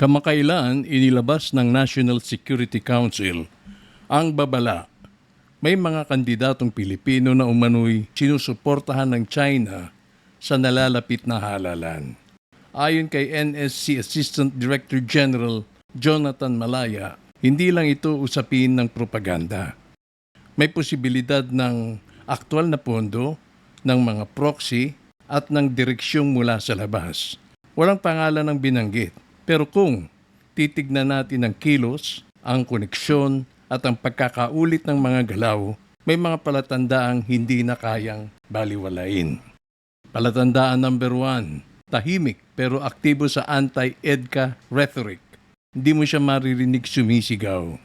Kamakailan inilabas ng National Security Council ang babala. May mga kandidatong Pilipino na umano'y sinusuportahan ng China sa nalalapit na halalan. Ayon kay NSC Assistant Director General Jonathan Malaya, hindi lang ito usapin ng propaganda. May posibilidad ng aktwal na pondo, ng mga proxy at ng direksyong mula sa labas. Walang pangalan ang binanggit. Pero kung titignan natin ang kilos, ang koneksyon at ang pagkakaulit ng mga galaw, may mga palatandaang hindi na kayang baliwalain. Palatandaan number one, tahimik pero aktibo sa anti-EDCA rhetoric. Hindi mo siya maririnig sumisigaw.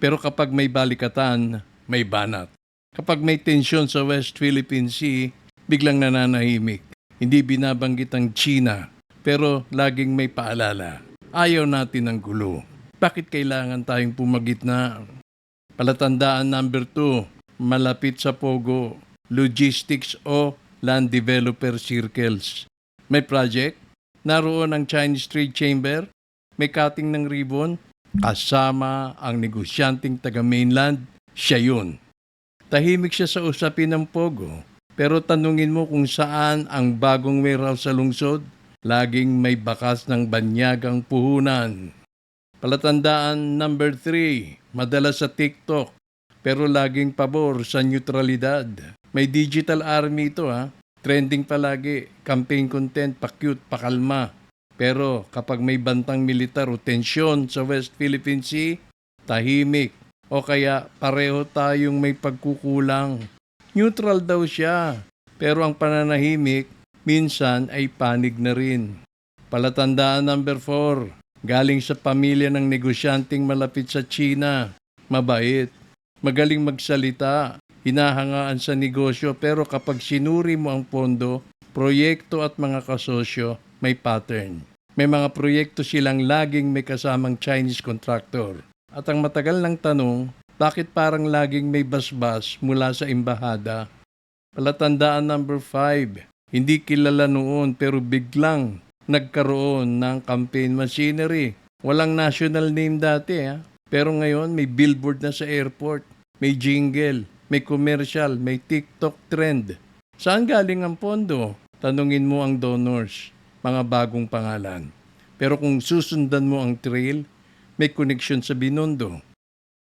Pero kapag may balikatan, may banat. Kapag may tensyon sa West Philippine Sea, biglang nananahimik. Hindi binabanggit ang China, pero laging may paalala. Ayaw natin ng gulo. Bakit kailangan tayong pumagitna? Palatandaan number two, malapit sa Pogo, logistics o land developer circles. May project, naroon ang Chinese Trade Chamber, may cutting ng ribbon, kasama ang negosyanteng taga mainland, siya yun. Tahimik siya sa usapin ng Pogo, pero tanungin mo kung saan ang bagong warehouse sa lungsod, laging may bakas ng banyagang puhunan. Palatandaan number 3, madalas sa TikTok, pero laging pabor sa neutralidad. May digital army ito ha. Trending palagi, campaign content, pa-cute, pakalma. Pero kapag may bantang militar o tensyon sa West Philippine Sea, tahimik. O kaya pareho tayong may pagkukulang. Neutral daw siya. Pero ang pananahimik, minsan ay panig na rin. Palatandaan number 4, galing sa pamilya ng negosyanteng malapit sa China. Mabait, magaling magsalita, hinahangaan sa negosyo pero kapag sinuri mo ang pondo, proyekto at mga kasosyo, may pattern. May mga proyekto silang laging may kasamang Chinese contractor. At ang matagal ng tanong, bakit parang laging may basbas mula sa imbahada? Palatandaan number 5, hindi kilala noon pero biglang nagkaroon ng campaign machinery. Walang national name dati ha. Pero ngayon may billboard na sa airport, may jingle, may commercial, may TikTok trend. Saan galing ang pondo? Tanungin mo ang donors, mga bagong pangalan. Pero kung susundan mo ang trail, may connection sa binondo.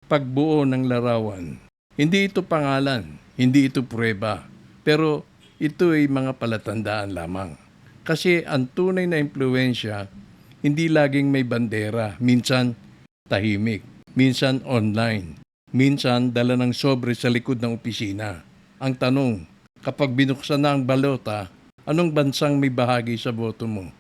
Pagbuo ng larawan. Hindi ito pangalan, hindi ito prueba, pero ito ay mga palatandaan lamang. Kasi ang tunay na impluensya, hindi laging may bandera, minsan tahimik, minsan online, minsan dala ng sobre sa likod ng opisina. Ang tanong, kapag binuksan na ang balota, anong bansang may bahagi sa boto mo?